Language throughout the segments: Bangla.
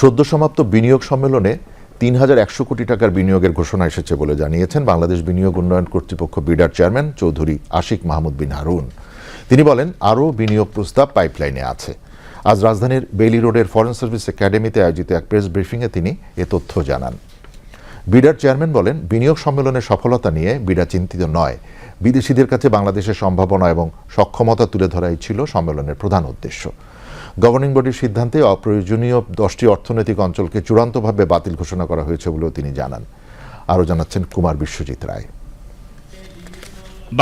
সদ্য সমাপ্ত বিনিয়োগ সম্মেলনে তিন হাজার একশো কোটি টাকার বিনিয়োগের ঘোষণা এসেছে বলে জানিয়েছেন বাংলাদেশ বিনিয়োগ উন্নয়ন কর্তৃপক্ষ বিডার চেয়ারম্যান চৌধুরী আশিক মাহমুদ বিন হারুন। তিনি বলেন, আরও বিনিয়োগ প্রস্তাব পাইপলাইনে আছে। আজ রাজধানীর বেইলি রোডের ফরেন সার্ভিস একাডেমিতে আয়োজিত এক প্রেস ব্রিফিংয়ে তিনি এ তথ্য জানান। বিডার চেয়ারম্যান বলেন, বিনিয়োগ সম্মেলনের সফলতা নিয়ে বিডা চিন্তিত নয়। বিদেশিদের কাছে বাংলাদেশের সম্ভাবনা এবং সক্ষমতা তুলে ধরাই ছিল সম্মেলনের প্রধান উদ্দেশ্য। গভর্নিং বডির সিদ্ধান্তে অপ্রয়োজনীয় দশটি অর্থনৈতিক অঞ্চলকে চূড়ান্তভাবে বাতিল ঘোষণা করা হয়েছে বলেও তিনি জানান। আরও জানাচ্ছেন কুমার বিশ্বজিৎ রায়।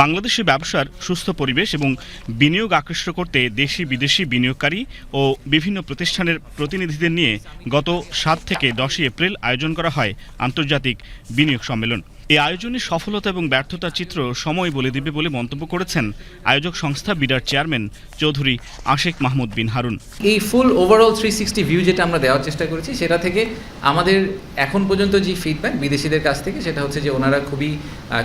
বাংলাদেশে ব্যবসার সুস্থ পরিবেশ এবং বিনিয়োগ আকৃষ্ট করতে দেশি বিদেশি বিনিয়োগকারী ও বিভিন্ন প্রতিষ্ঠানের প্রতিনিধিদের নিয়ে গত সাত থেকে দশই এপ্রিল আয়োজন করা হয় আন্তর্জাতিক বিনিয়োগ সম্মেলন। এই আয়োজনের সফলতা এবং ব্যর্থতার চিত্র সময় বলে দিবে বলে মন্তব্য করেছেন আয়োজক সংস্থা বিডার চেয়ারম্যান চৌধুরী আশেক মাহমুদ বিন হারুন। এই full overall three sixty view যেটা আমরা দেওয়ার চেষ্টা করেছি, সেটা থেকে আমাদের এখন পর্যন্ত যে ফিডব্যাক বিদেশিদের কাছ থেকে, সেটা হচ্ছে যে ওনারা খুবই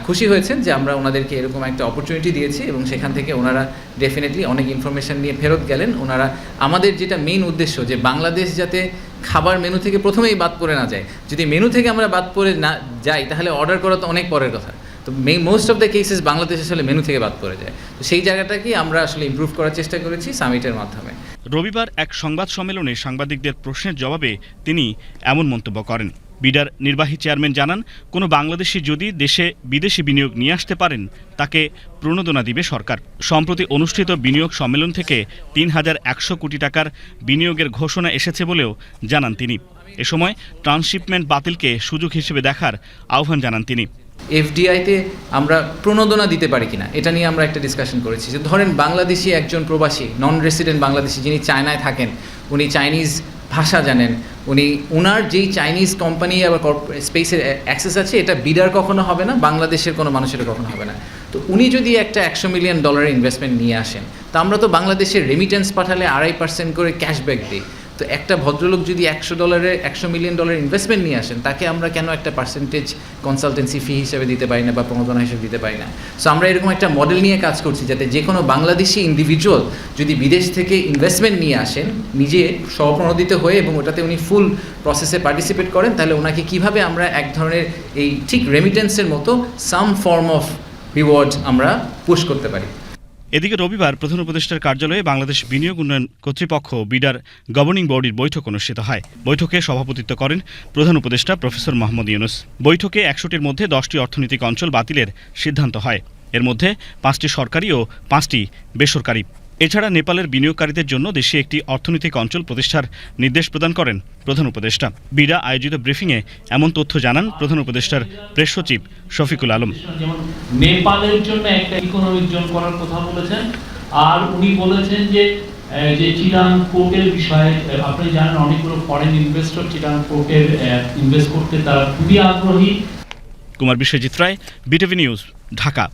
খুশি হয়েছেন যে আমরা ওনাদেরকে এরকম একটা অপরচুনিটি দিয়েছি এবং সেখান থেকে ওনারা ডেফিনেটলি অনেক ইনফরমেশন নিয়ে ফেরত গেলেন। ওনারা আমাদের যেটা মেইন উদ্দেশ্য যে বাংলাদেশ যাতে খাবার মেনু থেকে প্রথমেই বাদ পড়ে না যায়। যদি মেনু থেকে আমরা বাদ পড়ে না যাই, তাহলে অর্ডার করা তো অনেক পরের কথা। তো most of the cases Bangladesh আসলে মেনু থেকে বাদ পড়ে যায়। তো সেই জায়গাটাকে আমরা আসলে ইম্প্রুভ করার চেষ্টা করেছি সামিটের মাধ্যমে। রবিবার এক সংবাদ সম্মেলনে সাংবাদিকদের প্রশ্নের জবাবে তিনি এমন মন্তব্য করেন। বিডার নির্বাহী চেয়ারম্যান জানান, কোনো বাংলাদেশি যদি দেশে বিদেশি বিনিয়োগ নিয়ে আসতে পারেন, তাকে প্রণোদনা দিবে সরকার। সম্প্রতি অনুষ্ঠিত বিনিয়োগ সম্মেলন থেকে তিন হাজার একশো কোটি টাকার বিনিয়োগের ঘোষণা এসেছে বলেও জানান তিনি। এ সময় ট্রান্সশিপমেন্ট বাতিলকে সুযোগ হিসেবে দেখার আহ্বান জানান তিনি। এফডিআইতে আমরা প্রণোদনা দিতে পারি কিনা, এটা নিয়ে আমরা একটা ডিসকাশন করেছি। যে ধরেন বাংলাদেশি একজন প্রবাসী নন রেসিডেন্ট বাংলাদেশি যিনি চায়নায় থাকেন, উনি চাইনিজ ভাষা জানেন। উনি ওনার যেই চাইনিজ কোম্পানি আবার স্পেসের অ্যাক্সেস আছে, এটা বিডার কখনো হবে না, বাংলাদেশের কোনো মানুষের কখনো হবে না। তো উনি যদি একটা একশো মিলিয়ন ডলারের ইনভেস্টমেন্ট নিয়ে আসেন, তা আমরা তো বাংলাদেশের রেমিটেন্স পাঠালে আড়াই পার্সেন্ট করে ক্যাশব্যাক দিই। তো একটা ভদ্রলোক যদি একশো ডলারের একশো মিলিয়ন ডলার ইনভেস্টমেন্ট নিয়ে আসেন, তাকে আমরা কেন একটা পার্সেন্টেজ কনসালটেন্সি ফি হিসেবে দিতে পারি না বা প্রণোদনা হিসেবে দিতে পারি না? সো আমরা এরকম একটা মডেল নিয়ে কাজ করছি যাতে যে কোনো বাংলাদেশি ইন্ডিভিজুয়াল যদি বিদেশ থেকে ইনভেস্টমেন্ট নিয়ে আসেন, নিজে স্বপ্রণোদিত হয়ে এবং ওটাতে উনি ফুল প্রসেসে পার্টিসিপেট করেন, তাহলে ওনাকে কীভাবে আমরা এক ধরনের এই ঠিক রেমিটেন্সের মতো সাম ফর্ম অফ রিওয়ার্ড আমরা পুশ করতে পারি? এদিকে রবিবার প্রধান উপদেষ্টার কার্যালয়ে বাংলাদেশ বিনিয়োগ উন্নয়ন কর্তৃপক্ষ, বিডার গভর্নিং বডির বৈঠক অনুষ্ঠিত হয়। বৈঠকে সভাপতিত্ব করেন প্রধান উপদেষ্টা প্রফেসর মোহাম্মদ ইউনুস। বৈঠকে একশোটির মধ্যে দশটি অর্থনৈতিক অঞ্চল বাতিলের সিদ্ধান্ত হয়। এর মধ্যে পাঁচটি সরকারি ও পাঁচটি বেসরকারি এছাড়া নেপালের বিনিয়োগকারীদের জন্য দেশে একটি অর্থনৈতিক অঞ্চল প্রতিষ্ঠার নির্দেশ প্রদান করেন প্রধান উপদেষ্টা। বিডা আয়োজিত ব্রিফিংয়ে এমন তথ্য জানান প্রধান উপদেষ্টার প্রেস সচিব শফিকুল আলম। নেপালের জন্য একটা ইকোনমিক জোন করার কথা বলেছেন আর উনি বলেছেন যে যে চিরাং পোর্টের বিষয়ে আপনি জানেন অনেকগুলো ফরেন ইনভেস্টর চিরাং পোর্টের ইনভেস্ট করতে তারা খুবই আগ্রহী। Kumar Biswajit Roy BTV news Dhaka.